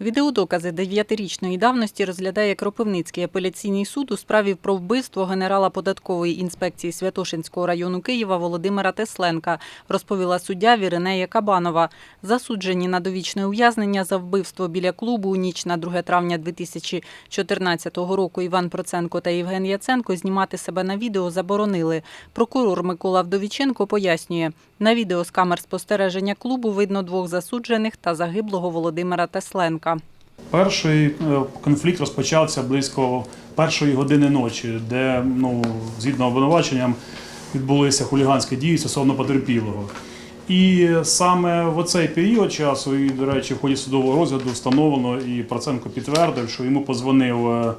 Відеодокази дев'ятирічної давності розглядає Кропивницький апеляційний суд у справі про вбивство генерала податкової інспекції Святошинського району Києва Володимира Тесленка, розповіла суддя Віринея Кабанова. Засуджені на довічне ув'язнення за вбивство біля клубу у ніч на 2 травня 2014 року Іван Проценко та Євген Яценко знімати себе на відео заборонили. Прокурор Микола Вдовіченко пояснює, на відео з камер спостереження клубу видно двох засуджених та загиблого Володимира Тесленка. Перший е, конфлікт розпочався близько першої години ночі, де ну, згідно обвинуваченням відбулися хуліганські дії стосовно потерпілого. І саме в оцей період часу, і, до речі, в ході судового розгляду встановлено, і Проценко підтвердив, що йому позвонив е,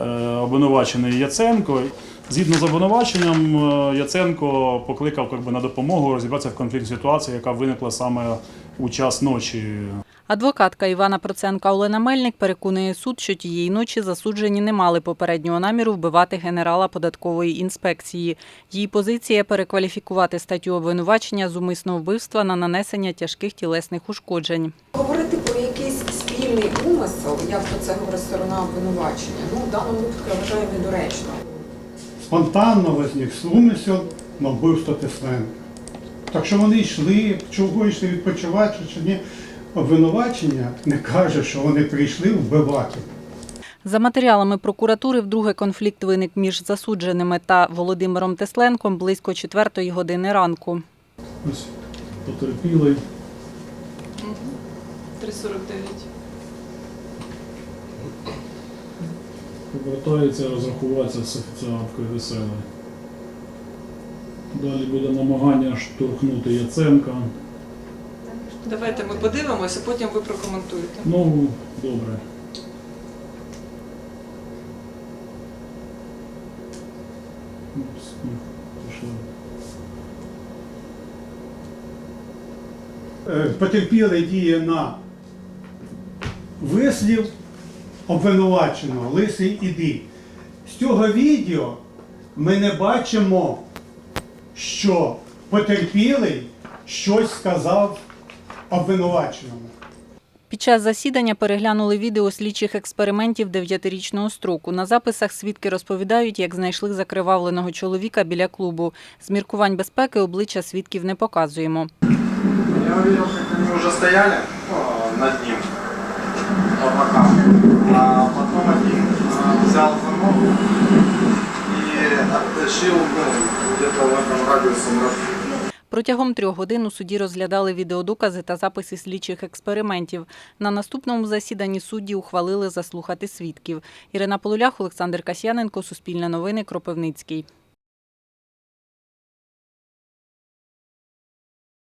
е, обвинувачений Яценко. Згідно з обвинуваченням, Яценко покликав якби, на допомогу розібратися в конфліктній ситуації, яка виникла саме у час ночі. Адвокатка Івана Проценка Олена Мельник переконує суд, що тієї ночі засуджені не мали попереднього наміру вбивати генерала податкової інспекції. Її позиція перекваліфікувати статтю обвинувачення з умисного вбивства на нанесення тяжких тілесних ушкоджень. Говорити про якийсь спільний умисел, як то це говорить сторона обвинувачення, ну в даному випадку я вважаю недоречно. спонтанно возник умисел на вбивство Тесленка. Так що вони йшли, чого йшли відпочивати, чи ні. Обвинувачення не каже, що вони прийшли вбивати. За матеріалами прокуратури, вдруге конфлікт виник між засудженими та Володимиром Тесленком близько четвертої години ранку. Ось потерпілий. 3,49. Повертається розрахуватися з офіціанткою веселою. Далі буде намагання штовхнути Яценка. Давайте ми подивимося, потім ви прокоментуєте. Ну, добре. Е, Потерпілий діє на вислів обвинуваченого Лисий іди. З цього відео ми не бачимо, що потерпілий щось сказав обвинуваченому. Під час засідання переглянули відео слідчих експериментів дев'ятирічного строку. На записах свідки розповідають, як знайшли закривавленого чоловіка біля клубу. З міркувань безпеки обличчя свідків не показуємо. Я увидел, как они уже стояли над ним, Протягом трьох годин у суді розглядали відеодокази та записи слідчих експериментів. На наступному засіданні судді ухвалили заслухати свідків. Ірина Полулях, Олександр Касьяненко, Суспільне новини, Кропивницький.